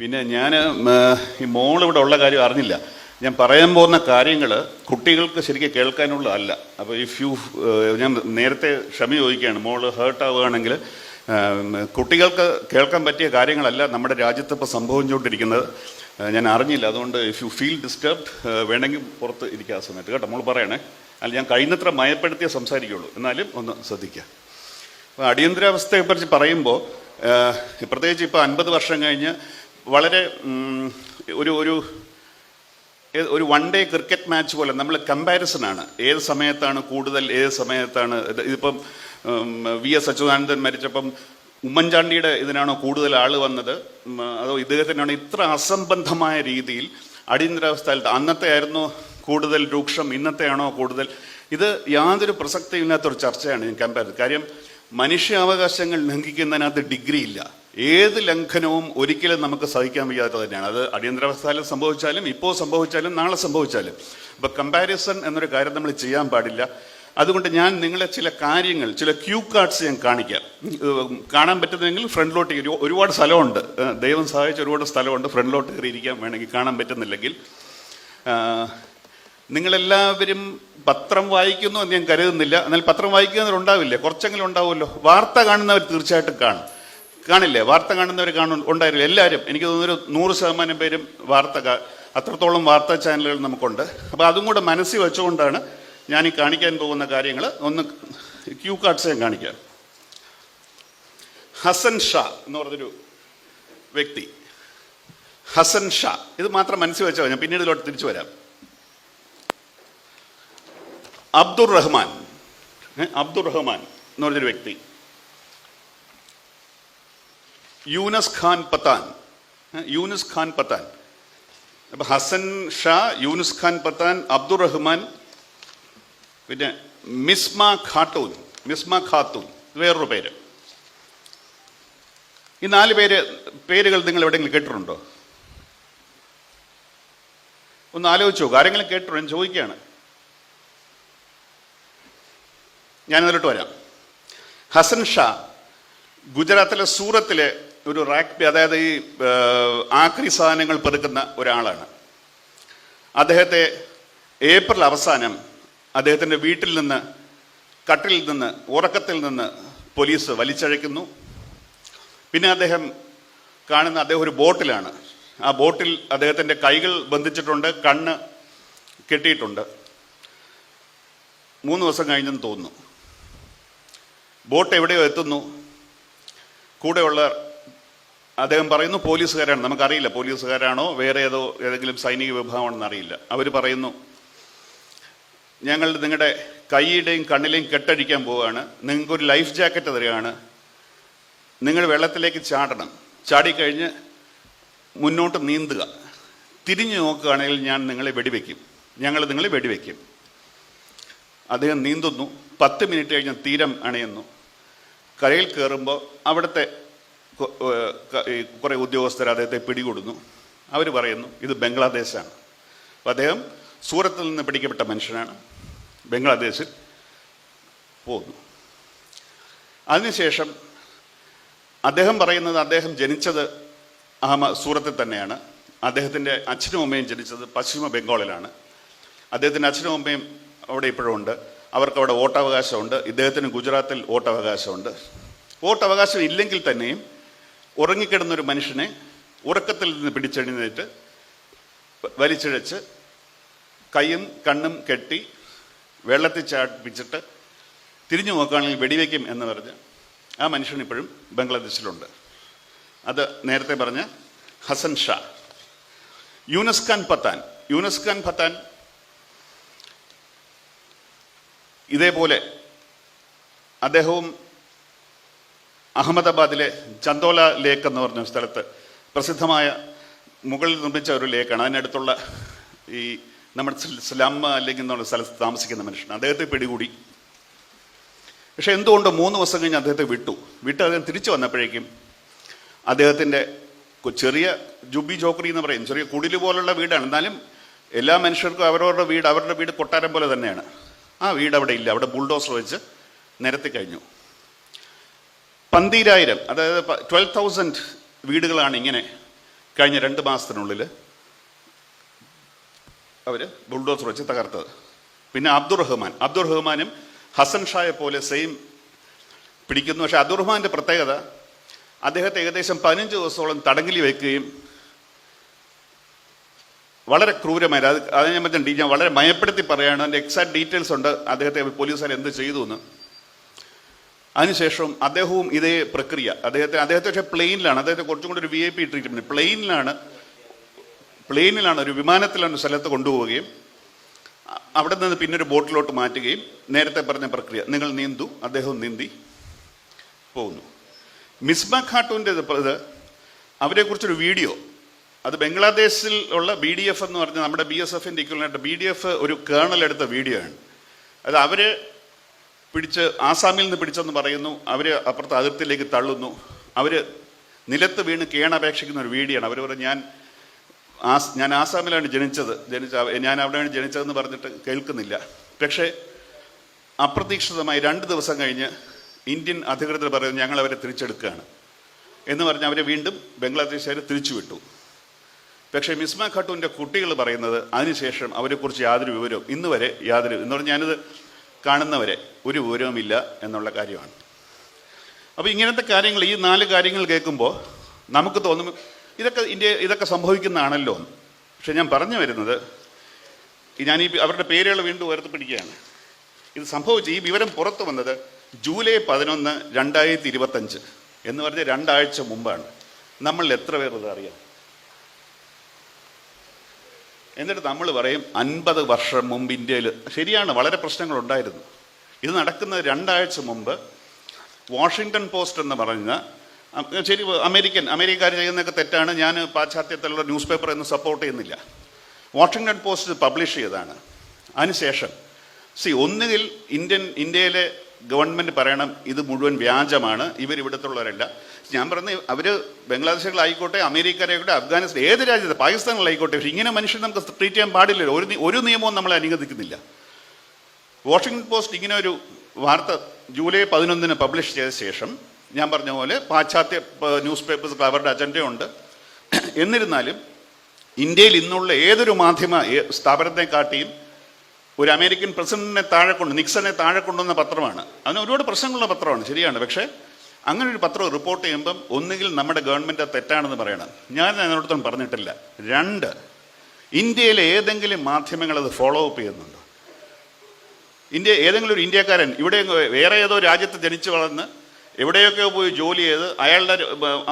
പിന്നെ ഞാൻ ഈ മോൾ ഇവിടെ ഉള്ള കാര്യം അറിഞ്ഞില്ല. ഞാൻ പറയാൻ പോകുന്ന കാര്യങ്ങൾ കുട്ടികൾക്ക് ശരിക്കും കേൾക്കാനുള്ളതല്ല. അപ്പോൾ ഇഫ് യു ഞാൻ നേരത്തെ ക്ഷമ ചോദിക്കുകയാണ്. ഹേർട്ട് ആവുകയാണെങ്കിൽ കുട്ടികൾക്ക് കേൾക്കാൻ പറ്റിയ കാര്യങ്ങളല്ല നമ്മുടെ രാജ്യത്ത് ഇപ്പോൾ സംഭവിച്ചുകൊണ്ടിരിക്കുന്നത്. ഞാൻ അറിഞ്ഞില്ല. അതുകൊണ്ട് ഇഫ് യു ഫീൽ ഡിസ്റ്റർബ്ഡ് വേണമെങ്കിൽ പുറത്ത് ഇരിക്കുക ആ സമയത്ത്. കേട്ടോ മോൾ പറയണേ. അല്ല ഞാൻ കഴിയുന്നത്ര മയപ്പെടുത്തിയേ സംസാരിക്കുള്ളൂ. എന്നാലും ഒന്ന് ശ്രദ്ധിക്കുക. അപ്പോൾ അടിയന്തരാവസ്ഥയെക്കുറിച്ച് പറയുമ്പോൾ പ്രത്യേകിച്ച് ഇപ്പോൾ അൻപത് വർഷം കഴിഞ്ഞ് വളരെ ഒരു ഒരു ഒരു വൺ ഡേ ക്രിക്കറ്റ് മാച്ച് പോലെ നമ്മൾ കമ്പാരിസൺ ആണ്. ഏത് സമയത്താണ് കൂടുതൽ ഏത് സമയത്താണ്? ഇതിപ്പം വി എസ് അച്യുതാനന്ദൻ മരിച്ചപ്പം ഉമ്മൻചാണ്ടിയുടെ ഇതിനാണോ കൂടുതൽ ആൾ വന്നത്? അതോ ഇദ്ദേഹത്തിനാണോ ഇത്ര അസംബന്ധമായ രീതിയിൽ അടിയന്തരാവസ്ഥയിൽ അന്നത്തെ ആയിരുന്നു കൂടുതൽ രൂക്ഷം ഇന്നത്തെയാണോ കൂടുതൽ? ഇത് യാതൊരു പ്രസക്തിയില്ലാത്തൊരു ചർച്ചയാണ് ഞാൻ കമ്പാരിസൺ കാര്യം മനുഷ്യാവകാശങ്ങൾ ലംഘിക്കുന്നതിനകത്ത് ഡിഗ്രി ഇല്ല. ഏത് ലംഘനവും ഒരിക്കലും നമുക്ക് സഹിക്കാൻ വയ്യാത്തത് തന്നെയാണ്. അത് അടിയന്തരാവസ്ഥയിൽ സംഭവിച്ചാലും ഇപ്പോൾ സംഭവിച്ചാലും നാളെ സംഭവിച്ചാലും. അപ്പോൾ കമ്പാരിസൺ എന്നൊരു കാര്യം നമ്മൾ ചെയ്യാൻ പാടില്ല. അതുകൊണ്ട് ഞാൻ നിങ്ങളെ ചില കാര്യങ്ങൾ ചില ക്യൂ കാർഡ്സ് ഞാൻ കാണിക്കാം. കാണാൻ പറ്റുന്നെങ്കിൽ ഫ്രണ്ടിലോട്ട് ഒരുപാട് സ്ഥലമുണ്ട്. ദൈവം സഹായിച്ച ഒരുപാട് സ്ഥലമുണ്ട്. ഫ്രണ്ടിലോട്ട് കയറിയിരിക്കാൻ വേണമെങ്കിൽ കാണാൻ പറ്റുന്നില്ലെങ്കിൽ. നിങ്ങളെല്ലാവരും പത്രം വായിക്കുന്നു എന്ന് ഞാൻ കരുതുന്നില്ല. എന്നാൽ പത്രം വായിക്കുന്നവരുണ്ടാവില്ലേ? കുറച്ചെങ്കിലും ഉണ്ടാവുമല്ലോ. വാർത്ത കാണുന്നവർ തീർച്ചയായിട്ടും കാണും. കാണില്ലേ? വാർത്ത കാണുന്നവർ കാണും ഉണ്ടായിരുന്നു എല്ലാവരും എനിക്ക് തോന്നുന്നു ഒരു നൂറ് ശതമാനം പേരും വാർത്ത അത്രത്തോളം വാർത്താ ചാനലുകൾ നമുക്കുണ്ട്. അപ്പോൾ അതും കൂടെ മനസ്സിൽ വെച്ചുകൊണ്ടാണ് ഞാൻ ഈ കാണിക്കാൻ പോകുന്ന കാര്യങ്ങൾ ഒന്ന് ക്യൂ കാർഡ്സ് ഞാൻ കാണിക്കാം. ഹസൻ ഷാ എന്ന് പറഞ്ഞൊരു വ്യക്തി. ഹസൻ ഷാ. ഇത് മാത്രം മനസ്സിൽ വെച്ചാൽ ഞാൻ പിന്നീട് ഇതിലോട്ട് തിരിച്ചു വരാം. അബ്ദുർ റഹ്മാൻ അബ്ദുർ റഹ്മാൻ എന്ന് പറഞ്ഞൊരു വ്യക്തി. യൂനസ് ഖാൻ പത്താൻ. യൂനസ് ഖാൻ പത്താൻ. അപ്പൊ ഹസൻ ഷാ യൂനുസ് ഖാൻ പത്താൻ അബ്ദുൾ റഹ്മാൻ പിന്നെ മിസ്മ ഖാട്ടൂൻ മിസ്മ ഖാത്തൂൻ വേറൊരു പേര്. ഈ നാല് പേര് പേരുകൾ നിങ്ങൾ എവിടെയെങ്കിലും കേട്ടിട്ടുണ്ടോ? ഒന്ന് ആലോചിച്ചു ആരെങ്കിലും കേട്ടിട്ടുണ്ടോ? ഞാൻ ചോദിക്കുകയാണ്. ഞാനതിലോട്ട് വരാം. ഹസൻ ഷാ ഗുജറാത്തിലെ സൂറത്തിലെ ഒരു റാക്ബി അതായത് ഈ ആക്രി സാധനങ്ങൾ പെറുക്കുന്ന ഒരാളാണ്. അദ്ദേഹത്തെ ഏപ്രിൽ അവസാനം അദ്ദേഹത്തിന്റെ വീട്ടിൽ നിന്ന് കട്ടിൽ നിന്ന് ഉറക്കത്തിൽ നിന്ന് പോലീസ് വലിച്ചഴയ്ക്കുന്നു. പിന്നെ അദ്ദേഹം കാണുന്ന അദ്ദേഹം ഒരു ബോട്ടിലാണ്. ആ ബോട്ടിൽ അദ്ദേഹത്തിന്റെ കൈകൾ ബന്ധിച്ചിട്ടുണ്ട് കണ്ണ് കെട്ടിയിട്ടുണ്ട്. മൂന്ന് ദിവസം കഴിഞ്ഞെന്ന് തോന്നുന്നു. ബോട്ട് എവിടെയോ എത്തുന്നു. കൂടെയുള്ള അദ്ദേഹം പറയുന്നു പോലീസുകാരാണ്. നമുക്കറിയില്ല പോലീസുകാരാണോ വേറെ ഏതോ ഏതെങ്കിലും സൈനിക വിഭാഗമാണെന്ന് അറിയില്ല. അവർ പറയുന്നു ഞങ്ങൾ നിങ്ങളുടെ കൈയുടെയും കണ്ണിലെയും കെട്ടഴിക്കാൻ പോവുകയാണ്. നിങ്ങൾക്കൊരു ലൈഫ് ജാക്കറ്റ് തരികയാണ്. നിങ്ങൾ വെള്ളത്തിലേക്ക് ചാടണം. ചാടിക്കഴിഞ്ഞ് മുന്നോട്ട് നീന്തുക. തിരിഞ്ഞു നോക്കുകയാണെങ്കിൽ ഞാൻ നിങ്ങളെ വെടിവെക്കും. ഞങ്ങൾ നിങ്ങളെ വെടിവെക്കും. അദ്ദേഹം നീന്തുന്നു. പത്ത് മിനിറ്റ് കഴിഞ്ഞ് തീരം അണയുന്നു. കരയിൽ കയറുമ്പോൾ അവിടുത്തെ കുറേ ഉദ്യോഗസ്ഥർ അദ്ദേഹത്തെ പിടികൊടുന്നു. അവർ പറയുന്നു ഇത് ബംഗ്ലാദേശാണ്. അപ്പോൾ അദ്ദേഹം സൂറത്തിൽ നിന്ന് പിടിക്കപ്പെട്ട മനുഷ്യനാണ്. ബംഗ്ലാദേശിൽ പോകുന്നു അതിനുശേഷം അദ്ദേഹം പറയുന്നത് അദ്ദേഹം ജനിച്ചത് അഹമ്മ സൂറത്തിൽ തന്നെയാണ്. അദ്ദേഹത്തിന്റെ അച്ഛനും അമ്മയും ജനിച്ചത് പശ്ചിമ ബംഗാളിലാണ്. അദ്ദേഹത്തിന്റെ അച്ഛനും അമ്മയും അവിടെ ഇപ്പോഴും ഉണ്ട്. അവർക്ക് അവിടെ വോട്ടവകാശമുണ്ട്. ഇദ്ദേഹത്തിന് ഗുജറാത്തിൽ വോട്ടവകാശമുണ്ട്. വോട്ടവകാശം ഇല്ലെങ്കിൽ തന്നെയും ഉറങ്ങിക്കിടന്ന ഒരു മനുഷ്യനെ ഉറക്കത്തിൽ നിന്ന് പിടിച്ചെഴുന്നേറ്റ് വലിച്ചിഴച്ച് കൈയും കണ്ണും കെട്ടി വെള്ളത്തിൽ ചാടിപ്പിച്ചിട്ട് തിരിഞ്ഞു നോക്കുകയാണെങ്കിൽ വെടിവെക്കും എന്ന് പറഞ്ഞ് ആ മനുഷ്യൻ ഇപ്പോഴും ബംഗ്ലാദേശിലുണ്ട്. അത് നേരത്തെ പറഞ്ഞ ഹസൻ ഷാ. യൂനസ് ഖാൻ പത്താൻ. യൂനസ് ഖാൻ പത്താൻ ഇതേപോലെ അദ്ദേഹവും അഹമ്മദാബാദിലെ ചന്തോല ലേക്ക് എന്ന് പറഞ്ഞ സ്ഥലത്ത് പ്രസിദ്ധമായ മുകളിൽ നിർമ്മിച്ച ഒരു ലേക്കാണ്. അതിനടുത്തുള്ള ഈ നമ്മുടെ സ്ലം അല്ലെങ്കിൽ എന്നുള്ള സ്ഥലത്ത് താമസിക്കുന്ന മനുഷ്യൻ. അദ്ദേഹത്തെ പിടികൂടി. പക്ഷെ എന്തുകൊണ്ട് മൂന്ന് ദിവസം കഴിഞ്ഞ് അദ്ദേഹത്തെ വിട്ടു? വിട്ട് അദ്ദേഹം തിരിച്ചു വന്നപ്പോഴേക്കും അദ്ദേഹത്തിന്റെ ചെറിയ ജുബി ജോക്രി എന്ന് പറയും. ചെറിയ കുടിൽ പോലുള്ള വീടാണ്. എന്നാലും എല്ലാ മനുഷ്യർക്കും അവരവരുടെ വീട് അവരുടെ വീട് കൊട്ടാരം പോലെ തന്നെയാണ്. ആ വീട് അവിടെ ഇല്ല. അവിടെ ബുൾഡോസർ വെച്ച് നിരത്തി കഴിഞ്ഞു. പന്തീരായിരം അതായത് ട്വൽവ് തൗസൻഡ് വീടുകളാണ് ഇങ്ങനെ കഴിഞ്ഞ രണ്ട് മാസത്തിനുള്ളിൽ അവർ ബുൾഡോസർ വെച്ച് തകർത്തത്. പിന്നെ അബ്ദുറഹ്മാൻ അബ്ദുറഹ്മാനും ഹസൻ ഷായെ പോലെ സെയിം പിടിക്കുന്നു. പക്ഷേ അബ്ദുറഹ്മാന്റെ പ്രത്യേകത അദ്ദേഹത്തെ ഏകദേശം പതിനഞ്ച് ദിവസത്തോളം തടങ്കലി വയ്ക്കുകയും വളരെ ക്രൂരമായി അത് അതിനെ പറ്റി ഞാൻ വളരെ മയപ്പെടുത്തി പറയുകയാണ്. അതിന്റെ എക്സാക്ട് ഡീറ്റെയിൽസ് ഉണ്ട്. അദ്ദേഹത്തെ പോലീസുകാർ എന്ത് ചെയ്തു എന്ന് അതിനുശേഷം അദ്ദേഹവും ഇതേ പ്രക്രിയ. അദ്ദേഹത്തെ അദ്ദേഹത്തെ പക്ഷേ പ്ലെയിനിലാണ് അദ്ദേഹത്തെ കുറച്ചും കൂടി ഒരു വി ഐ പി ട്രീറ്റ്മെന്റ് പ്ലെയിനിലാണ് പ്ലെയിനിലാണ് ഒരു വിമാനത്തിലാണ് സ്ഥലത്ത് കൊണ്ടുപോവുകയും അവിടെ നിന്ന് പിന്നെ ഒരു ബോട്ടിലോട്ട് മാറ്റുകയും നേരത്തെ പറഞ്ഞ പ്രക്രിയ. നിങ്ങൾ നീന്തു അദ്ദേഹവും നീന്തി പോകുന്നു. മിസ്ബ ഖാട്ടൂന്റെ ഇത് അവരെക്കുറിച്ചൊരു വീഡിയോ. അത് ബംഗ്ലാദേശിൽ ഉള്ള ബി ഡി എഫ് എന്ന് പറഞ്ഞാൽ നമ്മുടെ ബി എസ് എഫിന്റെ ഇക്വലായിട്ട് ബി ഡി എഫ് ഒരു കേണൽ എടുത്ത വീഡിയോ ആണ്. അത് അവർ പിടിച്ച് ആസാമിൽ നിന്ന് പിടിച്ചെന്ന് പറയുന്നു. അവർ അപ്പുറത്ത് അതിർത്തിയിലേക്ക് തള്ളുന്നു. അവർ നിലത്ത് വീണ് കേണപേക്ഷിക്കുന്ന ഒരു വീഡിയോ ആണ് അവർ പറഞ്ഞു ഞാൻ ആസ് ഞാൻ ആസാമിലാണ് ജനിച്ചത്. ജനിച്ച ഞാൻ അവിടെയാണ് ജനിച്ചതെന്ന് പറഞ്ഞിട്ട് കേൾക്കുന്നില്ല. പക്ഷേ അപ്രതീക്ഷിതമായി രണ്ട് ദിവസം കഴിഞ്ഞ് ഇന്ത്യൻ അധികൃതർ പറയുന്നു ഞങ്ങൾ അവരെ തിരിച്ചെടുക്കുകയാണ്. എന്ന് പറഞ്ഞ് അവരെ വീണ്ടും ബംഗ്ലാദേശുകാർ തിരിച്ചുവിട്ടു. പക്ഷേ മിസ്മ ഖട്ടൂന്റെ കുട്ടികൾ പറയുന്നത് അതിനുശേഷം അവരെക്കുറിച്ച് യാതൊരു വിവരവും ഇന്ന് വരെ യാതൊരു എന്ന് പറഞ്ഞാൽ ഞാനിത് കാണുന്നവരെ ഒരു വിവരവുമില്ല എന്നുള്ള കാര്യമാണ്. അപ്പോൾ ഇങ്ങനത്തെ കാര്യങ്ങൾ ഈ നാല് കാര്യങ്ങൾ കേൾക്കുമ്പോൾ നമുക്ക് തോന്നും ഇതൊക്കെ ഇന്ത്യ ഇതൊക്കെ സംഭവിക്കുന്നതാണല്ലോ. പക്ഷെ ഞാൻ പറഞ്ഞു വരുന്നത് ഞാൻ ഈ അവരുടെ പേരുകൾ വീണ്ടും ഉയർത്തി പിടിക്കുകയാണ് ഇത് സംഭവിച്ചു ഈ വിവരം പുറത്തു വന്നത് ജൂലൈ പതിനൊന്ന് രണ്ടായിരത്തി ഇരുപത്തഞ്ച് എന്ന് പറഞ്ഞ രണ്ടാഴ്ച മുമ്പാണ്. നമ്മൾ എത്ര പേർ ഇത് അറിയാം? എന്നിട്ട് നമ്മൾ പറയും അൻപത് വർഷം മുമ്പ് ഇന്ത്യയിൽ ശരിയാണ് വളരെ പ്രശ്നങ്ങളുണ്ടായിരുന്നു ഇത് നടക്കുന്നത് രണ്ടാഴ്ച മുമ്പ് വാഷിങ്ടൺ പോസ്റ്റ് എന്ന് പറഞ്ഞ ശരി അമേരിക്കൻ അമേരിക്കക്കാർ ചെയ്യുന്നതൊക്കെ തെറ്റാണ്. ഞാൻ പാശ്ചാത്യത്തിലുള്ള ന്യൂസ് പേപ്പർ എന്ന് സപ്പോർട്ട് ചെയ്യുന്നില്ല. വാഷിങ്ടൺ പോസ്റ്റ് പബ്ലിഷ് ചെയ്തതാണ്. അതിനുശേഷം സി ഒന്നുകിൽ ഇന്ത്യൻ ഇന്ത്യയിലെ ഗവൺമെന്റ് പറയണം ഇത് മുഴുവൻ വ്യാജമാണ് ഇവർ ഇവിടുത്തുള്ളവരല്ല ഞാൻ പറഞ്ഞ അവർ ബംഗ്ലാദേശികളായിക്കോട്ടെ അമേരിക്കരായിക്കോട്ടെ അഫ്ഗാനിസ്ഥാൻ ഏത് രാജ്യത്ത് പാകിസ്ഥാനിലായിക്കോട്ടെ ഇങ്ങനെ മനുഷ്യർ നമുക്ക് ട്രീറ്റ് ചെയ്യാൻ പാടില്ല. ഒരു ഒരു നിയമവും നമ്മൾ അനുവദിക്കുന്നില്ല. വാഷിംഗ്ടൺ പോസ്റ്റ് ഇങ്ങനെ ഒരു വാർത്ത ജൂലൈ പതിനൊന്നിന് പബ്ലിഷ് ചെയ്ത ശേഷം ഞാൻ പറഞ്ഞ പോലെ പാശ്ചാത്യ ന്യൂസ് പേപ്പേഴ്സ് അവരുടെ അജണ്ടയുണ്ട്. എന്നിരുന്നാലും ഇന്ത്യയിൽ ഇന്നുള്ള ഏതൊരു മാധ്യമ സ്ഥാപനത്തെ കാട്ടിയും ഒരു അമേരിക്കൻ പ്രസിഡന്റിനെ താഴെ കൊണ്ട് നിക്സനെ താഴെ കൊണ്ടുവന്ന പത്രമാണ്. അതിന് ഒരുപാട് പ്രശ്നങ്ങളുള്ള പത്രമാണ് ശരിയാണ്. പക്ഷേ അങ്ങനെ ഒരു പത്രം റിപ്പോർട്ട് ചെയ്യുമ്പം ഒന്നുകിൽ നമ്മുടെ ഗവൺമെന്റ് തെറ്റാണെന്ന് പറയണം. ഞാൻ അതിനോടൊന്നും പറഞ്ഞിട്ടില്ല. രണ്ട് ഇന്ത്യയിലെ ഏതെങ്കിലും മാധ്യമങ്ങൾ അത് ഫോളോ അപ്പ് ചെയ്യുന്നുണ്ട്? ഇന്ത്യ ഏതെങ്കിലും ഒരു ഇന്ത്യക്കാരൻ ഇവിടെ വേറെ ഏതോ രാജ്യത്ത് ജനിച്ചു വളർന്ന് എവിടെയൊക്കെ പോയി ജോലി ചെയ്ത് അയാളുടെ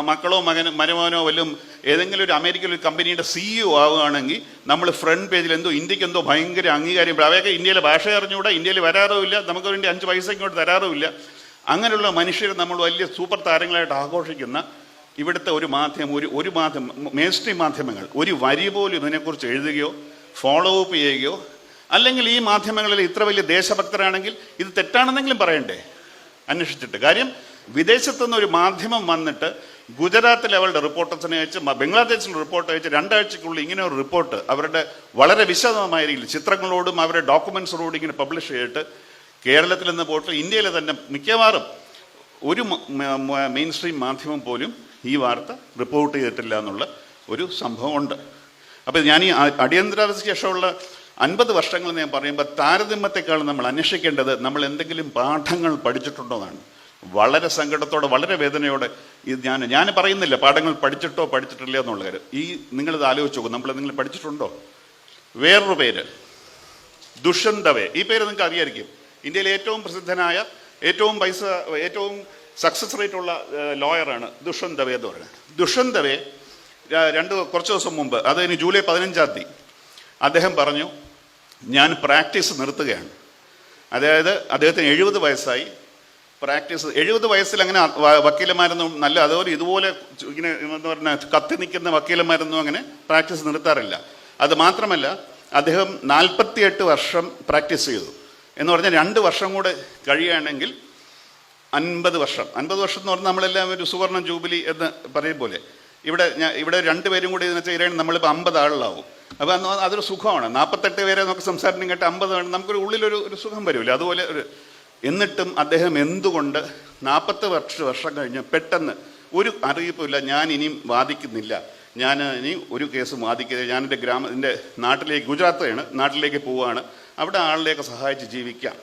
മക്കളോ മകനോ മരുമകനോ വല്ലതും ഏതെങ്കിലും ഒരു അമേരിക്കൻ ഒരു കമ്പനിയുടെ സിഇഒ ആവുകയാണെങ്കിൽ നമ്മൾ ഫ്രണ്ട് പേജിൽ എന്തോ ഇന്ത്യയ്ക്ക് എന്തോ ഭയങ്കര അംഗീകാരം. അവയൊക്കെ ഇന്ത്യയിലെ ഭാഷ അറിഞ്ഞുകൂടാ ഇന്ത്യയിൽ വരാറുമില്ല നമുക്ക് വേണ്ടി അഞ്ച് പൈസ ഇങ്ങോട്ട് തരാറുമില്ല. അങ്ങനെയുള്ള മനുഷ്യരെ നമ്മൾ വലിയ സൂപ്പർ താരങ്ങളായിട്ട് ആഘോഷിക്കുന്ന ഇവിടുത്തെ ഒരു മാധ്യമം ഒരു ഒരു മാധ്യമം മേസ്ട്രി മാധ്യമങ്ങൾ. ഒരു വരി പോലും ഇതിനെക്കുറിച്ച് എഴുതുകയോ ഫോളോ അപ്പ് ചെയ്യുകയോ അല്ലെങ്കിൽ ഈ മാധ്യമങ്ങളിൽ ഇത്ര വലിയ ദേശഭക്തരാണെങ്കിൽ ഇത് തെറ്റാണെന്നെങ്കിലും പറയണ്ടേ? അന്വേഷിച്ചിട്ട്. കാര്യം വിദേശത്തുനിന്ന് ഒരു മാധ്യമം വന്നിട്ട് ഗുജറാത്ത് അവളുടെ റിപ്പോർട്ടേഴ്സിനെ അയച്ച് ബംഗ്ലാദേശിൽ റിപ്പോർട്ട് അയച്ച് രണ്ടാഴ്ചക്കുള്ളിൽ ഇങ്ങനെ ഒരു റിപ്പോർട്ട് അവരുടെ വളരെ വിശദമായ രീതിയിൽ ചിത്രങ്ങളോടും അവരുടെ ഡോക്യുമെൻസിനോടും ഇങ്ങനെ പബ്ലിഷ് ചെയ്തിട്ട് കേരളത്തിൽ നിന്ന് പോയിട്ട് ഇന്ത്യയിലെ തന്നെ മിക്കവാറും ഒരു മെയിൻ സ്ട്രീം മാധ്യമം പോലും ഈ വാർത്ത റിപ്പോർട്ട് ചെയ്തിട്ടില്ല എന്നുള്ള ഒരു സംഭവമുണ്ട്. അപ്പോൾ ഞാൻ ഈ അടിയന്തരാവസ്ഥയ്ക്ക് ശേഷമുള്ള അൻപത് വർഷങ്ങൾ ഞാൻ പറയുമ്പോൾ താരതമ്യത്തെക്കാൾ നമ്മൾ അന്വേഷിക്കേണ്ടത് നമ്മൾ എന്തെങ്കിലും പാഠങ്ങൾ പഠിച്ചിട്ടുണ്ടോന്നാണ് വളരെ സങ്കടത്തോടെ വളരെ വേദനയോടെ ഇത് ഞാൻ ഞാൻ പറയുന്നില്ല പാഠങ്ങൾ പഠിച്ചിട്ടോ പഠിച്ചിട്ടില്ല എന്നുള്ള കാര്യം. ഈ നിങ്ങളിത് ആലോചിച്ച് നോക്കും. നമ്മൾ എന്തെങ്കിലും പഠിച്ചിട്ടുണ്ടോ? വേറൊരു പേര്. ദുഷന്തവേ ഈ പേര് നിങ്ങൾക്ക് അറിയായിരിക്കും. ഇന്ത്യയിലെ ഏറ്റവും പ്രസിദ്ധനായ ഏറ്റവും പൈസ ഏറ്റവും സക്സസ് റേറ്റ് ഉള്ള ലോയറാണ് ദുഷ്യന്ത് ദവേ എന്ന് പറയുന്നത്. ദുഷ്യന്ത് ദവേ രണ്ട് കുറച്ച് ദിവസം മുമ്പ് അതിന് ജൂലൈ പതിനഞ്ചാം തീയതി അദ്ദേഹം പറഞ്ഞു ഞാൻ പ്രാക്ടീസ് നിർത്തുകയാണ്. അതായത് അദ്ദേഹത്തിന് എഴുപത് വയസ്സായി. പ്രാക്ടീസ് എഴുപത് വയസ്സിൽ അങ്ങനെ വക്കീലന്മാരൊന്നും നല്ല അതുപോലെ ഇതുപോലെ ഇങ്ങനെ എന്ന് പറഞ്ഞാൽ കത്തി നിൽക്കുന്ന വക്കീലന്മാരൊന്നും അങ്ങനെ പ്രാക്ടീസ് നിർത്താറില്ല. അത് മാത്രമല്ല അദ്ദേഹം നാൽപ്പത്തിയെട്ട് വർഷം പ്രാക്ടീസ് ചെയ്തു. എന്ന് പറഞ്ഞാൽ രണ്ട് വർഷം കൂടെ കഴിയുകയാണെങ്കിൽ അൻപത് വർഷം. അൻപത് വർഷം എന്ന് പറഞ്ഞാൽ നമ്മളെല്ലാം ഒരു സുവർണ ജൂബിലി എന്ന് പറയും പോലെ. ഇവിടെ ഞാൻ ഇവിടെ രണ്ടുപേരും കൂടി ഇതിനെ ചെയ്യുകയാണെങ്കിൽ നമ്മളിപ്പോൾ അമ്പത് ആളിലാവും അപ്പോൾ അതൊരു സുഖമാണ്. നാൽപ്പത്തെട്ട് പേരെ നമുക്ക് സംസാരിക്കും കേട്ട് അമ്പത് ആണ് നമുക്കൊരു ഉള്ളിലൊരു ഒരു സുഖം വരില്ല. അതുപോലെ ഒരു എന്നിട്ടും അദ്ദേഹം എന്തുകൊണ്ട് നാൽപ്പത്ത് വർഷ വർഷം കഴിഞ്ഞ് പെട്ടെന്ന് ഒരു അറിയിപ്പില്ല ഞാൻ ഇനിയും വാദിക്കുന്നില്ല. ഞാൻ ഇനി ഒരു കേസ് വാദിക്കരുത്. ഞാനെന്റെ ഗ്രാമ എന്റെ നാട്ടിലേക്ക് ഗുജറാത്താണ് നാട്ടിലേക്ക് പോവുകയാണ്. അവിടെ ആളുകളെയൊക്കെ സഹായിച്ച് ജീവിക്കാം.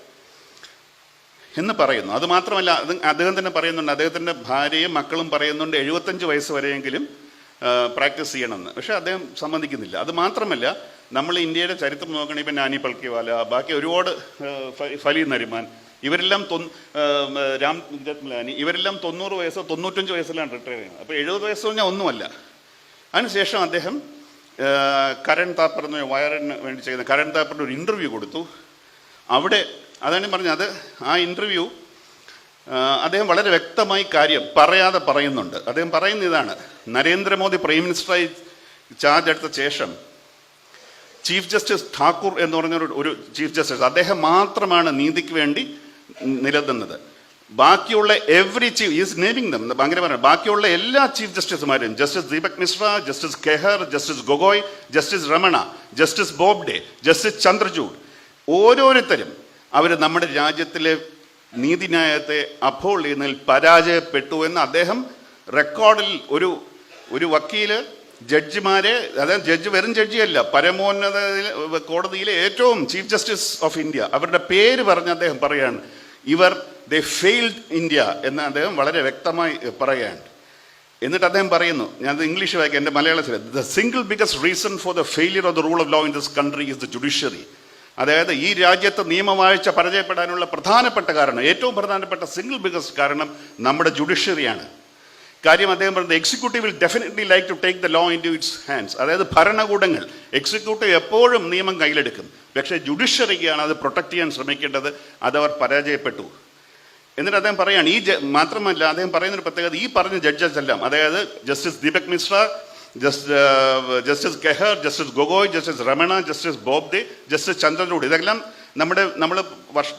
എന്ന് പറയുന്നു. അതുമാത്രമല്ല അത് അദ്ദേഹം തന്നെ പറയുന്നുണ്ട് അദ്ദേഹത്തിന്റെ ഭാര്യയും മക്കളും പറയുന്നുണ്ട് എഴുപത്തഞ്ച് വയസ്സ് വരെയെങ്കിലും പ്രാക്ടീസ് ചെയ്യണമെന്ന്. പക്ഷേ അദ്ദേഹം സമ്മതിക്കുന്നില്ല. അത് മാത്രമല്ല നമ്മൾ ഇന്ത്യയുടെ ചരിത്രം നോക്കണേ ഇപ്പം നാനി പൾക്കിവാല ബാക്കി ഒരുപാട് ഫലി നരിമാൻ ഇവരെല്ലാം തൊ രാം ജത്മലാനി ഇവരെല്ലാം തൊണ്ണൂറ് വയസ്സോ തൊണ്ണൂറ്റഞ്ച് വയസ്സിലാണ് റിട്ടയർ ചെയ്യുന്നത്. അപ്പോൾ എഴുപത് വയസ്സ് പറഞ്ഞാൽ ഒന്നുമല്ല. അതിനുശേഷം അദ്ദേഹം കരൺ താപ്പർ എന്ന വയറിന് വേണ്ടി ചെയ്യുന്ന കരൺ താപ്പറിന്റെ ഒരു ഇന്റർവ്യൂ കൊടുത്തു. അവിടെ അതാണ് പറഞ്ഞത് അത് ആ ഇന്റർവ്യൂ അദ്ദേഹം വളരെ വ്യക്തമായി കാര്യം പറയാതെ പറയുന്നുണ്ട്. അദ്ദേഹം പറയുന്ന ഇതാണ് നരേന്ദ്രമോദി പ്രൈം മിനിസ്റ്ററായി ചാർജ് എടുത്ത ശേഷം ചീഫ് ജസ്റ്റിസ് ഠാക്കൂർ എന്ന് പറഞ്ഞ ഒരു ചീഫ് ജസ്റ്റിസ് അദ്ദേഹം മാത്രമാണ് നീതിക്ക് വേണ്ടി നിലനിന്നത്. ബാക്കിയുള്ള every chief is naming them അങ്ങനെ പറഞ്ഞു ബാക്കിയുള്ള എല്ലാ chief ജസ്റ്റിസുമാരും justice Deepak Mishra justice Khehar justice Gogoi justice Ramana justice Bobde justice Chandrachud ഓരോരുത്തരും അവർ നമ്മുടെ രാജ്യത്തിലെ നീതിന്യായത്തെ അപ്പോൾ ചെയ്യുന്നതിൽ പരാജയപ്പെട്ടു എന്ന് അദ്ദേഹം റെക്കോർഡിൽ ഒരു ഒരു വക്കീൽ ജഡ്ജിമാരെ അതായത് ജഡ്ജ് വെറും ജഡ്ജിയല്ല പരമോന്നത കോടതിയിലെ ഏറ്റവും ചീഫ് ജസ്റ്റിസ് ഓഫ് ഇന്ത്യ അവരുടെ പേര് പറഞ്ഞ് അദ്ദേഹം പറയാണ് ഇവർ ദ ഫെയിൽഡ് ഇന്ത്യ എന്ന് അദ്ദേഹം വളരെ വ്യക്തമായി പറയുകയാണ്. എന്നിട്ട് അദ്ദേഹം പറയുന്നു ഞാൻ ഇംഗ്ലീഷ് വായിക്കാം എന്റെ മലയാളത്തിൽ the single biggest reason for the failure of the rule of law in this country is the judiciary അതായത് ഈ രാജ്യത്ത് നിയമവാഴ്ച പരാജയപ്പെടാനുള്ള പ്രധാനപ്പെട്ട കാരണം ഏറ്റവും പ്രധാനപ്പെട്ട സിംഗിൾ ബിഗസ്റ്റ് കാരണം നമ്മുടെ ജുഡീഷ്യറിയാണ് കാര്യം അദ്ദേഹം പറഞ്ഞത് executive will definitely like to take the law into its hands അതായത് ഭരണകൂടങ്ങൾ എക്സിക്യൂട്ടീവ് എപ്പോഴും നിയമം കയ്യിലെടുക്കും. പക്ഷേ ജുഡീഷ്യറിക്കാണ് അത് പ്രൊട്ടക്ട് ചെയ്യാൻ ശ്രമിക്കേണ്ടത്. അതവർ പരാജയപ്പെട്ടു. എന്നിട്ട് അദ്ദേഹം പറയാണ് ഈ മാത്രമല്ല അദ്ദേഹം പറയുന്ന ഒരു പ്രത്യേകത ഈ പറഞ്ഞ ജഡ്ജസ് എല്ലാം അതായത് justice Deepak Mishra just justice Khehar justice Gogoi justice Ramana justice Bobde justice Chandrachud ഇതെല്ലാം നമ്മുടെ നമ്മൾ വർഷ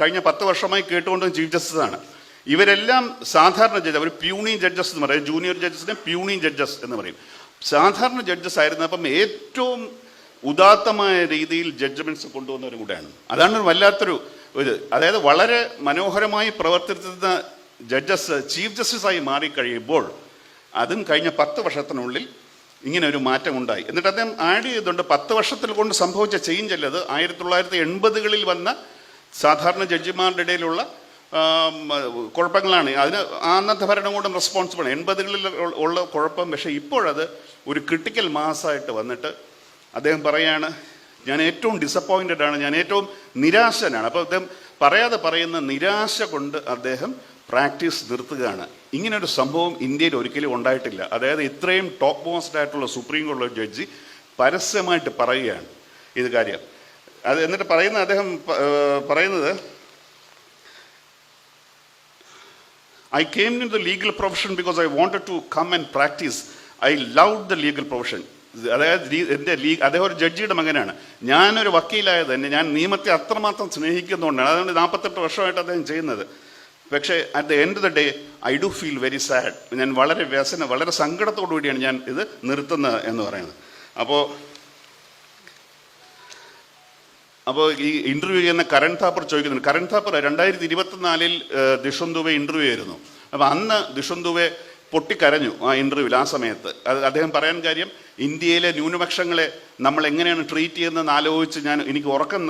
കഴിഞ്ഞ പത്ത് വർഷമായി കേട്ടുകൊണ്ടും ചീഫ് ജസ്റ്റിസ് ആണ്. ഇവരെല്ലാം സാധാരണ ജഡ്ജ് അവർ പ്യൂണി ജഡ്ജസ് എന്ന് പറയും ജൂനിയർ ജഡ്ജസിനെ പ്യൂണി ജഡ്ജസ് എന്ന് പറയും. സാധാരണ ജഡ്ജസ് ആയിരുന്നപ്പം ഏറ്റവും ഉദാത്തമായ രീതിയിൽ ജഡ്ജ്മെന്റ്സ് കൊണ്ടുവന്നവരും കൂടെയാണ്. അതാണ് വല്ലാത്തൊരു ഇത് അതായത് വളരെ മനോഹരമായി പ്രവർത്തിക്കുന്ന ജഡ്ജസ് ചീഫ് ജസ്റ്റിസായി മാറിക്കഴിയുമ്പോൾ അതും കഴിഞ്ഞ പത്ത് വർഷത്തിനുള്ളിൽ ഇങ്ങനെ ഒരു മാറ്റം ഉണ്ടായി. എന്നിട്ട് അദ്ദേഹം ആഡ് ചെയ്തുകൊണ്ട് പത്ത് വർഷത്തിൽ കൊണ്ട് സംഭവിച്ച ചേഞ്ച് അല്ലത് ആയിരത്തി തൊള്ളായിരത്തി എൺപതുകളിൽ വന്ന സാധാരണ ജഡ്ജിമാരുടെ ഇടയിലുള്ള കുഴപ്പങ്ങളാണ്. അതിന് അന്നത്തെ ഭരണകൂടം റെസ്പോൺസിബിൾ എൺപതുകളിൽ ഉള്ള കുഴപ്പം. പക്ഷേ ഇപ്പോഴത് ഒരു ക്രിട്ടിക്കൽ മാസായിട്ട് വന്നിട്ട് അദ്ദേഹം പറയാണ് ഞാൻ ഏറ്റവും ഡിസപ്പോയിന്റഡ് ആണ് ഞാൻ ഏറ്റവും നിരാശനാണ്. അപ്പോൾ അദ്ദേഹം പറയാതെ പറയുന്ന നിരാശ കൊണ്ട് അദ്ദേഹം പ്രാക്ടീസ് നിർത്തുകയാണ്. ഇങ്ങനൊരു സംഭവം ഇന്ത്യയിൽ ഒരിക്കലും ഉണ്ടായിട്ടില്ല. അതായത് ഇത്രയും ടോപ്പ് മോസ്റ്റ് ആയിട്ടുള്ള സുപ്രീം കോടതി ജഡ്ജി പരസ്യമായിട്ട് പറയുകയാണ് ഇത് കാര്യം. അത് എന്നിട്ട് പറയുന്ന അദ്ദേഹം പറയുന്നത് I came in the legal profession because I wanted to come and practise I love the legal profession. അതായത് എന്റെ ലീ അദ്ദേഹം ഒരു ജഡ്ജിയുടെ മകനാണ്. ഞാനൊരു വക്കീലായത് തന്നെ ഞാൻ നിയമത്തെ അത്രമാത്രം സ്നേഹിക്കുന്നതുകൊണ്ടാണ് അതുകൊണ്ട് നാൽപ്പത്തെട്ട് വർഷമായിട്ട് അദ്ദേഹം ചെയ്യുന്നത്. പക്ഷേ at the end of the day I do feel very sad ഞാൻ വളരെ വ്യസന വളരെ സങ്കടത്തോടു കൂടിയാണ് ഞാൻ ഇത് നിർത്തുന്നത് എന്ന് പറയുന്നത്. അപ്പോൾ അപ്പോൾ ഈ ഇന്റർവ്യൂ ചെയ്യുന്ന കരൺ താപ്പർ ചോദിക്കുന്നുണ്ട്. കരൺ താപ്പർ രണ്ടായിരത്തി ഇരുപത്തിനാലിൽ ദിഷുൻ ദുബെ ഇന്റർവ്യൂ ആയിരുന്നു. അപ്പോൾ അന്ന് ദിഷുൻ ദുബെ പൊട്ടിക്കരഞ്ഞു ആ ഇന്റർവ്യൂവിൽ ആ സമയത്ത്. അത് അദ്ദേഹം പറയാൻ കാര്യം ഇന്ത്യയിലെ ന്യൂനപക്ഷങ്ങളെ നമ്മൾ എങ്ങനെയാണ് ട്രീറ്റ് ചെയ്യുന്നതെന്ന് ആലോചിച്ച് ഞാൻ എനിക്ക് ഉറക്കം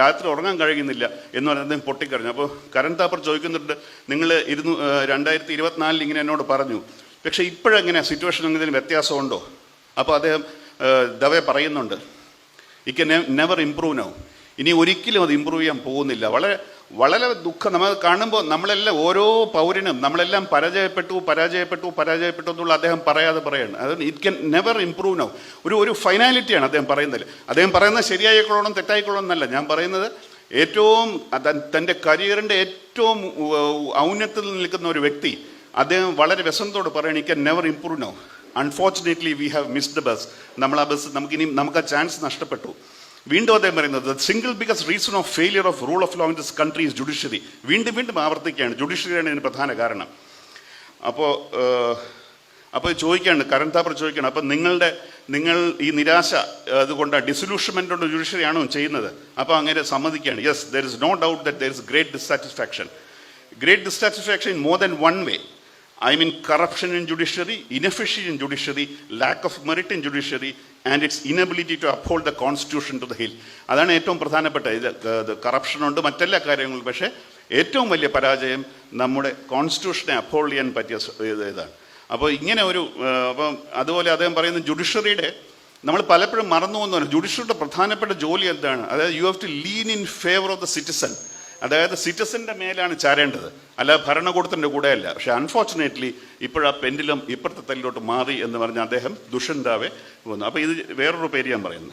രാത്രി ഉറങ്ങാൻ കഴിയുന്നില്ല എന്ന് പറഞ്ഞ് അദ്ദേഹം പൊട്ടിക്കറിഞ്ഞു അപ്പോൾ കരൺ താപ്പർ ചോദിക്കുന്നുണ്ട് നിങ്ങൾ ഇരുന്നു രണ്ടായിരത്തി ഇരുപത്തിനാലിൽ ഇങ്ങനെ എന്നോട് പറഞ്ഞു. പക്ഷേ ഇപ്പോഴെങ്ങനെ സിറ്റുവേഷൻ എന്തെങ്കിലും വ്യത്യാസമുണ്ടോ? അപ്പോൾ അദ്ദേഹം ദവേ പറയുന്നുണ്ട് ഇക്ക നെവർ ഇമ്പ്രൂവ് നോ ഇനി ഒരിക്കലും അത് ഇമ്പ്രൂവ് ചെയ്യാൻ പോകുന്നില്ല. വളരെ വളരെ ദുഃഖം. നമ്മൾ കാണുമ്പോൾ നമ്മളെല്ലാം ഓരോ പൗരനും നമ്മളെല്ലാം പരാജയപ്പെട്ടു പരാജയപ്പെട്ടു പരാജയപ്പെട്ടു എന്നുള്ള അദ്ദേഹം പറയാതെ പറയാണ്. അത് it can never improve now ഒരു ഒരു ഫൈനാലിറ്റിയാണ് അദ്ദേഹം പറയുന്നത്. അദ്ദേഹം പറയുന്നത് ശരിയായിക്കൊള്ളണം തെറ്റായിക്കൊള്ളണം എന്നല്ല. ഞാൻ പറയുന്നത് ഏറ്റവും തന്റെ കരിയറിന്റെ ഏറ്റവും ഔന്നത്തിൽ നിൽക്കുന്ന ഒരു വ്യക്തി അദ്ദേഹം വളരെ വ്യസനത്തോട് പറയണം it can never improve now unfortunately we have missed bus നമ്മൾ ആ ബസ് നമുക്കിനി നമുക്ക് ആ ചാൻസ് നഷ്ടപ്പെട്ടു. വീണ്ടും അദ്ദേഹം പറയുന്നത് single biggest reason of failure of rule of law in this country is judiciary വീണ്ടും വീണ്ടും ആവർത്തിക്കുകയാണ്. ജുഡീഷ്യറിയാണ് ഇതിന് പ്രധാന കാരണം. അപ്പോൾ അപ്പോൾ ചോദിക്കുകയാണ് കരൺ താപ്പർ ചോദിക്കുകയാണ്. അപ്പം നിങ്ങളുടെ നിങ്ങൾ ഈ നിരാശ അതുകൊണ്ട് ഡിസൊല്യൂഷൻമെന്റ് കൊണ്ട് ജുഡീഷ്യറി ആണോ ചെയ്യുന്നത്? അപ്പോൾ അങ്ങനെ സമ്മതിക്കുകയാണ്. Yes there is no doubt that there is great dissatisfaction great dissatisfaction in more than one way I mean corruption in judiciary, inefficient in judiciary, lack of merit in judiciary, and its inability to uphold the constitution to the hill. അതാണ് ഏറ്റവും പ്രധാനപ്പെട്ട ഇത്. Corruption ഉണ്ട് മറ്റെല്ലാ കാര്യങ്ങളും പക്ഷേ ഏറ്റവും വലിയ പരാജയം നമ്മുടെ കോൺസ്റ്റിറ്റ്യൂഷനെ അപ്ഹോൾഡ് ചെയ്യാൻ പറ്റിയ ഇതാണ്. അപ്പോൾ ഇങ്ങനെ ഒരു അപ്പം അതുപോലെ അദ്ദേഹം പറയുന്ന ജുഡീഷ്യറിയുടെ നമ്മൾ പലപ്പോഴും മറന്നു പോകുന്നതാണ് ജുഡീഷ്യറിയുടെ പ്രധാനപ്പെട്ട ജോലി എന്താണ്? അതായത് you have to lean in favour of the citizen അതായത് സിറ്റസിന്റെ മേലാണ് ചാരേണ്ടത്. അല്ല ഭരണകൂടത്തിന്റെ കൂടെയല്ല. പക്ഷെ അൺഫോർച്ചുനേറ്റ്ലി ഇപ്പോഴാ പെൻഡിലും ഇപ്പുറത്തെ തല്ലിലോട്ട് മാറി എന്ന് പറഞ്ഞ് അദ്ദേഹം ദുഷ്യന്താവെ വന്നു. അപ്പോൾ ഇത് വേറൊരു പേര് ഞാൻ പറയുന്നത്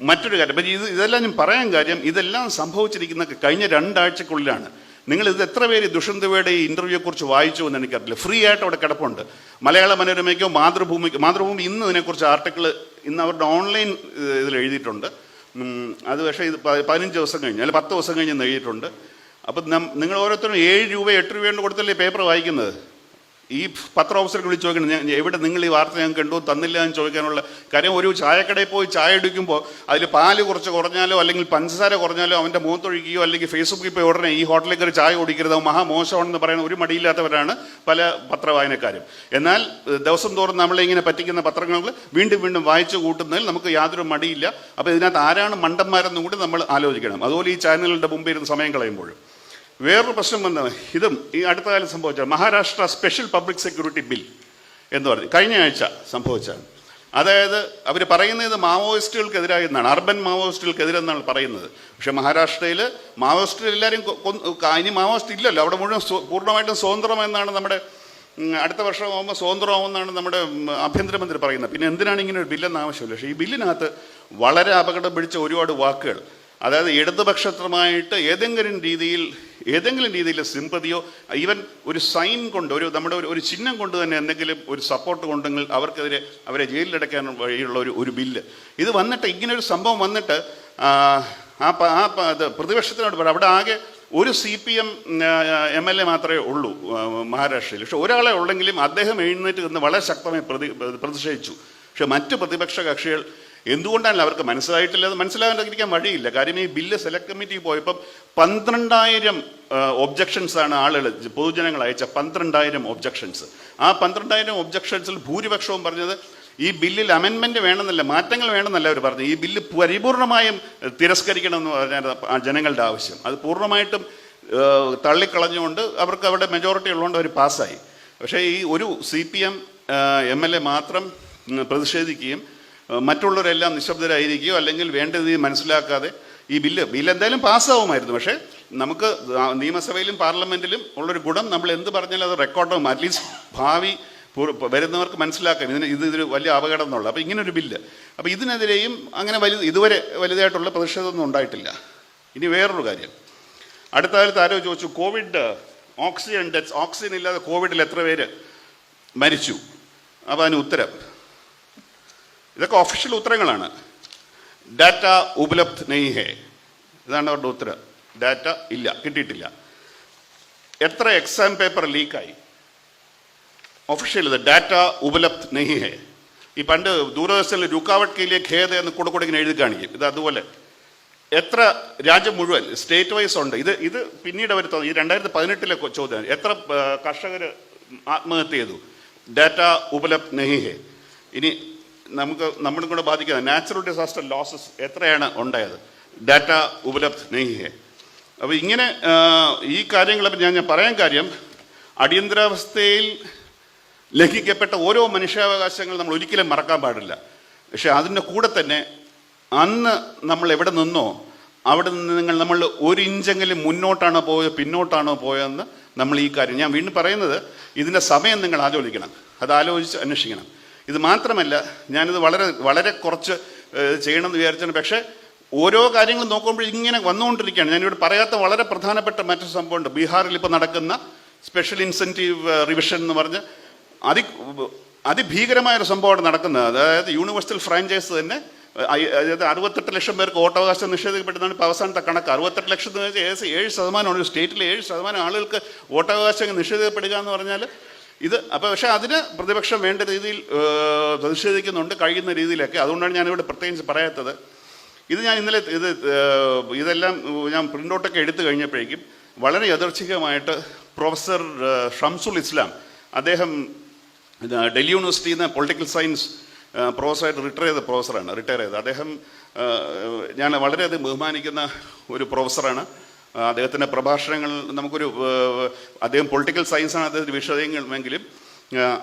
മറ്റൊരു കാര്യം അപ്പം ഇത് ഇതെല്ലാം ഞാൻ പറയാൻ കാര്യം ഇതെല്ലാം സംഭവിച്ചിരിക്കുന്ന കഴിഞ്ഞ രണ്ടാഴ്ചക്കുള്ളിലാണ്. നിങ്ങൾ ഇത് എത്ര പേര് ദുഷ്യന്തവയുടെ ഈ ഇന്റർവ്യൂയെക്കുറിച്ച് വായിച്ചു എന്ന് എനിക്കറിയില്ല. ഫ്രീ ആയിട്ട് അവിടെ കിടപ്പുണ്ട്. മലയാള മനോരമയ്ക്കോ മാതൃഭൂമിക്കോ മാതൃഭൂമി ഇന്ന് ഇതിനെക്കുറിച്ച് ആർട്ടിക്കിൾ ഇന്ന് അവരുടെ ഓൺലൈൻ ഇതിൽ എഴുതിയിട്ടുണ്ട്. അത് പക്ഷേ ഇത് പതിനഞ്ച് ദിവസം കഴിഞ്ഞ് അല്ല പത്ത് ദിവസം കഴിഞ്ഞ് നേടിയിട്ടുണ്ട് അപ്പം നിങ്ങൾ ഓരോരുത്തരും ഏഴ് രൂപ എട്ട് രൂപ കൊടുത്തല്ലേ പേപ്പർ വായിക്കുന്നത്? ഈ പത്ര ഓഫീസർക്ക് വിളിച്ച് ചോദിക്കണം. ഞാൻ എവിടെ നിങ്ങൾ ഈ വാർത്ത ഞാൻ കണ്ടു? തന്നില്ല എന്ന് ചോദിക്കാനുള്ള കാര്യം ഒരു ചായക്കടയിൽ പോയി ചായ എടുക്കുമ്പോൾ അതിൽ പാൽ കുറച്ച് കുറഞ്ഞാലോ അല്ലെങ്കിൽ പഞ്ചസാര കുറഞ്ഞാലോ അവന്റെ മുഖത്തൊഴിക്കുകയോ അല്ലെങ്കിൽ ഫേസ്ബുക്കിൽ പോയി ഉടനെ ഈ ഹോട്ടലിൽ കയറി ചായ കുടിക്കരുത്. മഹാമോശമാണെന്ന് പറയുന്ന ഒരു മടിയില്ലാത്തവരാണ് പല പത്രവായനക്കാരും. എന്നാൽ ദിവസം തോറും നമ്മളെ ഇങ്ങനെ പറ്റിക്കുന്ന പത്രങ്ങൾ വീണ്ടും വീണ്ടും വായിച്ചു കൂട്ടുന്നതിൽ നമുക്ക് യാതൊരു മടിയില്ല. അപ്പോൾ ഇതിനകത്ത് ആരാണ് മണ്ടന്മാരെന്നും കൂടി നമ്മൾ ആലോചിക്കണം. അതുപോലെ ഈ ചാനലുകളുടെ മുമ്പിൽ ഇരുന്ന് സമയം കളയുമ്പോഴും. വേറൊരു പ്രശ്നം വന്നത് ഇതും ഈ അടുത്ത കാലം സംഭവിച്ച Maharashtra special public security bill എന്ന് പറഞ്ഞു. കഴിഞ്ഞ ആഴ്ച സംഭവിച്ചാണ്. അതായത് അവർ പറയുന്നത് മാവോയിസ്റ്റുകൾക്കെതിരായി എന്നാണ്. അർബൻ മാവോയിസ്റ്റുകൾക്കെതിരെന്നാണ് പറയുന്നത്. പക്ഷെ മഹാരാഷ്ട്രയിൽ മാവോയിസ്റ്റുകൾ എല്ലാവരും ഇനി മാവോയിസ്റ്റ് ഇല്ലല്ലോ. അവിടെ മുഴുവൻ പൂർണമായിട്ടും സ്വതന്ത്രമെന്നാണ് നമ്മുടെ അടുത്ത വർഷം ആകുമ്പോൾ സ്വതന്ത്രമാവുമെന്നാണ് നമ്മുടെ ആഭ്യന്തരമന്ത്രി പറയുന്നത്. പിന്നെ എന്തിനാണ് ഇങ്ങനെ ഒരു ബില്ലെന്ന് ആവശ്യമില്ല. പക്ഷേ ഈ ബില്ലിനകത്ത് വളരെ അപകടം പിടിച്ച ഒരുപാട് വാക്കുകൾ. അതായത് ഇടതുപക്ഷത്രമായിട്ട് ഏതെങ്കിലും രീതിയിൽ ഏതെങ്കിലും രീതിയിൽ സിമ്പതിയോ ഈവൻ ഒരു സൈൻ കൊണ്ട് ഒരു നമ്മുടെ ഒരു ചിഹ്നം കൊണ്ട് തന്നെ എന്തെങ്കിലും ഒരു സപ്പോർട്ട് കൊണ്ടെങ്കിൽ അവർക്കെതിരെ അവരെ ജയിലിലടയ്ക്കാൻ വഴിയുള്ള ഒരു ഒരു ബില്ല് ഇത് വന്നിട്ട് ഇങ്ങനെ ഒരു സംഭവം വന്നിട്ട് ആ, ആ പ്രതിപക്ഷത്തിനോട് പറ അവിടെ ആകെ ഒരു C P M M L A മാത്രമേ ഉള്ളൂ മഹാരാഷ്ട്രയിൽ. പക്ഷെ ഒരാളെ ഉള്ളെങ്കിലും അദ്ദേഹം എഴുന്നേറ്റ് നിന്ന് വളരെ ശക്തമായി പ്രതി പ്രതിഷേധിച്ചു. പക്ഷെ മറ്റ് പ്രതിപക്ഷ കക്ഷികൾ എന്തുകൊണ്ടാണല്ലോ അവർക്ക് മനസ്സിലായിട്ടില്ല? അത് മനസ്സിലാകാണ്ടിരിക്കാൻ വഴിയില്ല. കാര്യം ഈ ബില്ല് സെലക്ട് കമ്മിറ്റി പോയപ്പം പന്ത്രണ്ടായിരം ഒബ്ജക്ഷൻസ് ആണ് ആളുകൾ പൊതുജനങ്ങൾ അയച്ച പന്ത്രണ്ടായിരം ഒബ്ജക്ഷൻസ് ആ പന്ത്രണ്ടായിരം ഒബ്ജക്ഷൻസിൽ ഭൂരിപക്ഷവും പറഞ്ഞത് ഈ ബില്ലിൽ അമെൻമെന്റ് വേണമെന്നല്ല മാറ്റങ്ങൾ വേണമെന്നല്ല അവർ പറഞ്ഞു ഈ ബില്ല് പരിപൂർണമായും തിരസ്കരിക്കണം എന്ന് പറഞ്ഞാൽ ആ ജനങ്ങളുടെ ആവശ്യം. അത് പൂർണമായിട്ടും തള്ളിക്കളഞ്ഞുകൊണ്ട് അവർക്ക് അവിടെ മെജോറിറ്റി ഉള്ളതുകൊണ്ട് അവർ പാസ്സായി. പക്ഷേ ഈ ഒരു C P M M L A മാത്രം പ്രതിഷേധിക്കുകയും മറ്റുള്ളവരെല്ലാം നിശബ്ദരായിരിക്കുകയോ അല്ലെങ്കിൽ വേണ്ട രീതിയിൽ മനസ്സിലാക്കാതെ ഈ ബില്ല് ബില്ല് എന്തായാലും പാസ്സാവുമായിരുന്നു. പക്ഷേ നമുക്ക് നിയമസഭയിലും പാർലമെന്റിലും ഉള്ളൊരു ഗുണം നമ്മൾ എന്ത് പറഞ്ഞാലും അത് റെക്കോർഡും അറ്റ്ലീസ്റ്റ് ഭാവി വരുന്നവർക്ക് മനസ്സിലാക്കാം. ഇതിന് ഇത് ഇതൊരു വലിയ അപകടം എന്നുള്ള അപ്പോൾ ഇങ്ങനൊരു ബില്ല്. അപ്പോൾ ഇതിനെതിരെയും അങ്ങനെ വലുത് ഇതുവരെ വലുതായിട്ടുള്ള പ്രതിഷേധമൊന്നും ഉണ്ടായിട്ടില്ല. ഇനി വേറൊരു കാര്യം. അടുത്ത കാലത്ത് ആരോ ചോദിച്ചു കോവിഡ് ഓക്സിജൻ ഡെത്ത് ഓക്സിജൻ ഇല്ലാതെ കോവിഡിൽ എത്ര പേര് മരിച്ചു? അപ്പോൾ അതിന് ഉത്തരം. ഇതൊക്കെ ഒഫീഷ്യൽ ഉത്തരങ്ങളാണ്. ഡാറ്റ ഉപലബ്ധ് നെയ് ഹേ ഇതാണ് അവരുടെ ഉത്തരം. ഡാറ്റ ഇല്ല കിട്ടിയിട്ടില്ല. എത്ര എക്സാം പേപ്പർ ലീക്കായി ഒഫീഷ്യൽ ഇത് ഡാറ്റ ഉപലബ്ധ് നെയ് ഹേ ഈ പണ്ട് ദൂരദർശനിൽ രുക്കാവട്ട് കെയിലെ ഖേദ എന്ന് കൂടെ കൂടെ ഇങ്ങനെ എഴുതി കാണിക്കും. ഇത് അതുപോലെ. എത്ര രാജ്യം മുഴുവൻ സ്റ്റേറ്റ് വൈസ് ഉണ്ട്. ഇത് ഇത് പിന്നീട് അവർ ഈ രണ്ടായിരത്തി പതിനെട്ടിലെ ചോദ്യം. എത്ര കർഷകർ ആത്മഹത്യ ചെയ്തു? ഡാറ്റ ഉപലബ്ധ് നെഹി. ഹേ ഇനി നമുക്ക് നമ്മളും കൂടെ ബാധിക്കുന്ന നാച്ചുറൽ ഡിസാസ്റ്റർ ലോസസ് എത്രയാണ് ഉണ്ടായത്? ഡാറ്റ ഉപലബ്ധ് നെയ്യേ അപ്പോൾ ഇങ്ങനെ ഈ കാര്യങ്ങളെ ഞാൻ ഞാൻ പറയാൻ കാര്യം അടിയന്തരാവസ്ഥയിൽ ലംഘിക്കപ്പെട്ട ഓരോ മനുഷ്യാവകാശങ്ങൾ നമ്മൾ ഒരിക്കലും മറക്കാൻ പാടില്ല. പക്ഷെ അതിന്റെ കൂടെ തന്നെ അന്ന് നമ്മൾ എവിടെ നിന്നോ അവിടെ നിന്ന് നിങ്ങൾ നമ്മൾ ഒരു ഇഞ്ചെങ്കിലും മുന്നോട്ടാണോ പോയോ പിന്നോട്ടാണോ പോയതെന്ന് നമ്മൾ ഈ കാര്യം ഞാൻ വീണ്ടും പറയുന്നത് ഇതിന്റെ സമയം നിങ്ങൾ ആലോചിക്കണം. അത് ആലോചിച്ച് അന്വേഷിക്കണം. ഇത് മാത്രമല്ല ഞാനിത് വളരെ വളരെ കുറച്ച് ചെയ്യണമെന്ന് വിചാരിച്ചാണ്. പക്ഷേ ഓരോ കാര്യങ്ങളും നോക്കുമ്പോൾ ഇങ്ങനെ വന്നുകൊണ്ടിരിക്കുകയാണ്. ഞാനിവിടെ പറയാത്ത വളരെ പ്രധാനപ്പെട്ട മറ്റൊരു സംഭവമുണ്ട്. ബീഹാറിൽ ഇപ്പോൾ നടക്കുന്ന സ്പെഷ്യൽ ഇൻസെന്റീവ് റിവിഷൻ എന്ന് പറഞ്ഞ് അതി അതിഭീകരമായൊരു സംഭവമാണ് നടക്കുന്നത്. അതായത് യൂണിവേഴ്സൽ ഫ്രാഞ്ചൈസ് തന്നെ അതായത് അറുപത്തെട്ട് ലക്ഷം പേർക്ക് വോട്ടവകാശം നിഷേധിക്കപ്പെട്ടതാണ് ഇപ്പോൾ അവസാനത്തെ കണക്ക്. അറുപത്തെട്ട് ലക്ഷത്തിന് വെച്ചാൽ ഏകദേശം ഏഴ് ശതമാനമാണ്. സ്റ്റേറ്റിലെ ഏഴ് ശതമാനം ആളുകൾക്ക് വോട്ടവകാശം നിഷേധിക്കപ്പെടുക എന്ന് പറഞ്ഞാൽ ഇത് അപ്പോൾ പക്ഷേ അതിന് പ്രതിപക്ഷം വേണ്ട രീതിയിൽ പ്രതിഷേധിക്കുന്നുണ്ട് കഴിയുന്ന രീതിയിലൊക്കെ. അതുകൊണ്ടാണ് ഞാനിവിടെ പ്രത്യേകിച്ച് പറയാത്തത്. ഇത് ഞാൻ ഇന്നലെ ഇത് ഇതെല്ലാം ഞാൻ പ്രിന്റ് ഔട്ടൊക്കെ എടുത്തു കഴിഞ്ഞപ്പോഴേക്കും വളരെ യദർച്ഛികമായിട്ട് പ്രൊഫസർ ഷംസുൽ ഇസ്ലാം അദ്ദേഹം ഡൽഹി യൂണിവേഴ്സിറ്റിയിൽ നിന്ന് പൊളിറ്റിക്കൽ സയൻസ് പ്രൊഫസറായിട്ട് റിട്ടയർ ചെയ്ത പ്രൊഫസറാണ് റിട്ടയർ ചെയ്തത്. അദ്ദേഹം ഞാൻ വളരെയധികം ബഹുമാനിക്കുന്ന ഒരു പ്രൊഫസറാണ്. അദ്ദേഹത്തിന്റെ പ്രഭാഷണങ്ങൾ നമുക്കൊരു അദ്ദേഹം പൊളിറ്റിക്കൽ സയൻസാണ് അദ്ദേഹത്തിന്റെ വിഷയങ്ങളെങ്കിലും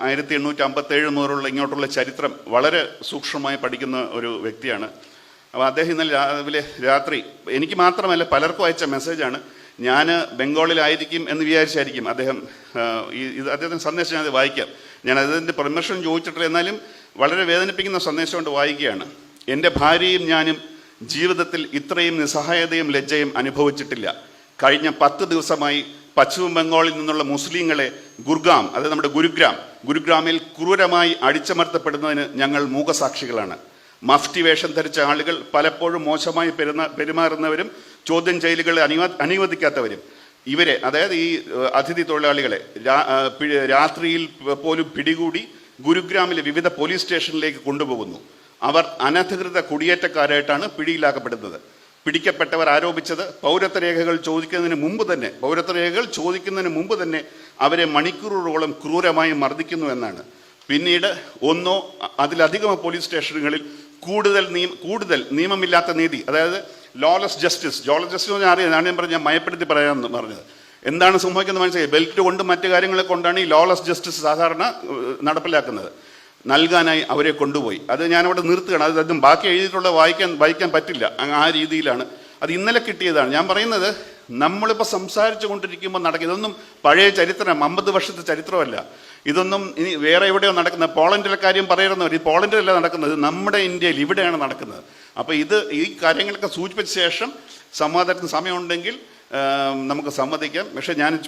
ആയിരത്തി എണ്ണൂറ്റി അമ്പത്തേഴ് മുതലുള്ള ഇങ്ങോട്ടുള്ള ചരിത്രം വളരെ സൂക്ഷ്മമായി പഠിക്കുന്ന ഒരു വ്യക്തിയാണ്. അപ്പോൾ അദ്ദേഹം ഇന്നലെ രാവിലെ രാത്രി എനിക്ക് മാത്രമല്ല പലർക്കും അയച്ച മെസ്സേജാണ് ഞാൻ ബംഗാളിലായിരിക്കും എന്ന് വിചാരിച്ചായിരിക്കും അദ്ദേഹം ഈ ഇത് അദ്ദേഹത്തിന്റെ സന്ദേശം ഞാൻ വായിക്കാം. ഞാൻ അതിന്റെ പെർമിഷൻ ചോദിച്ചിട്ടില്ല എന്നാലും വളരെ വേദനിപ്പിക്കുന്ന സന്ദേശം കൊണ്ട് വായിക്കുകയാണ്. എന്റെ ഭാര്യയും ഞാനും ജീവിതത്തിൽ ഇത്രയും നിസ്സഹായതയും ലജ്ജയും അനുഭവിച്ചിട്ടില്ല. കഴിഞ്ഞ പത്ത് ദിവസമായി പശ്ചിമ ബംഗാളിൽ നിന്നുള്ള മുസ്ലിങ്ങളെ ഗുർഗാം അതായത് നമ്മുടെ ഗുരുഗ്രാം ഗുരുഗ്രാമിൽ ക്രൂരമായി അടിച്ചമർത്തപ്പെടുന്നതിന് ഞങ്ങൾ മൂകസാക്ഷികളാണ്. മഫ്റ്റി വേഷം ധരിച്ച ആളുകൾ പലപ്പോഴും മോശമായി പെരുന്ന പെരുമാറുന്നവരും ചോദ്യം ചെയ്യലുകളെ അനുവ അനുവദിക്കാത്തവരും. ഇവരെ അതായത് ഈ അതിഥി തൊഴിലാളികളെ രാത്രിയിൽ പോലും പിടികൂടി ഗുരുഗ്രാമിലെ വിവിധ പോലീസ് സ്റ്റേഷനിലേക്ക് കൊണ്ടുപോകുന്നു. അവർ അനധികൃത കുടിയേറ്റക്കാരായിട്ടാണ് പിടിയിലാക്കപ്പെടുന്നത്. പിടിക്കപ്പെട്ടവർ ആരോപിച്ചത് പൗരത്വ രേഖകൾ ചോദിക്കുന്നതിന് മുമ്പ് തന്നെ പൗരത്വ രേഖകൾ ചോദിക്കുന്നതിന് മുമ്പ് തന്നെ അവരെ മണിക്കൂറുകളോളം ക്രൂരമായി മർദ്ദിക്കുന്നു എന്നാണ്. പിന്നീട് ഒന്നോ അതിലധികമോ പോലീസ് സ്റ്റേഷനുകളിൽ കൂടുതൽ നിയമ കൂടുതൽ നിയമമില്ലാത്ത നീതി അതായത് ലോലസ് ജസ്റ്റിസ് ലോലസ് ജസ്റ്റിസ് എന്ന് അറിയാം ഞാൻ പറഞ്ഞ മയപ്പെടുത്തി പറയാമെന്ന് പറഞ്ഞത്. എന്താണ് സംഭവിക്കുന്നത് മനസ്സിലായി? ബെൽറ്റ് കൊണ്ട് മറ്റു കാര്യങ്ങളെ കൊണ്ടാണ് ഈ ലോലസ് ജസ്റ്റിസ് സാധാരണ നടപ്പിലാക്കുന്നത്. നൽകാനായി അവരെ കൊണ്ടുപോയി. അത് ഞാനവിടെ നിർത്തുകയാണ്. അത് അതും ബാക്കി എഴുതിയിട്ടുള്ള വായിക്കാൻ വായിക്കാൻ പറ്റില്ല. ആ രീതിയിലാണ്. അത് ഇന്നലെ കിട്ടിയതാണ്. ഞാൻ പറയുന്നത് നമ്മളിപ്പോൾ സംസാരിച്ചു കൊണ്ടിരിക്കുമ്പോൾ നടക്കുക ഇതൊന്നും പഴയ ചരിത്രം അമ്പത് വർഷത്തെ ചരിത്രമല്ല. ഇതൊന്നും ഇനി വേറെ എവിടെയോ നടക്കുന്നത് പോളണ്ടിലെ കാര്യം പറയുന്നവർ ഈ പോളണ്ടിലല്ല നടക്കുന്നത്. നമ്മുടെ ഇന്ത്യയിൽ ഇവിടെയാണ് നടക്കുന്നത്. അപ്പോൾ ഇത് ഈ കാര്യങ്ങളൊക്കെ സൂചിപ്പിച്ച ശേഷം സംവാദത്തിന് സമയമുണ്ടെങ്കിൽ നമുക്ക് സമ്മതിക്കാം പക്ഷേ ഞാൻ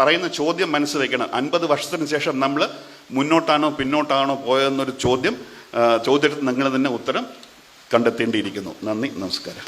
പറയുന്ന ചോദ്യം മനസ്സിൽ വയ്ക്കണം. അൻപത് വർഷത്തിന് ശേഷം നമ്മൾ മുന്നോട്ടാണോ പിന്നോട്ടാണോ പോയതെന്നൊരു ചോദ്യം ചോദ്യത്തിന് നിങ്ങൾ തന്നെ ഉത്തരം കണ്ടെത്തേണ്ടിയിരിക്കുന്നു. നന്ദി നമസ്കാരം.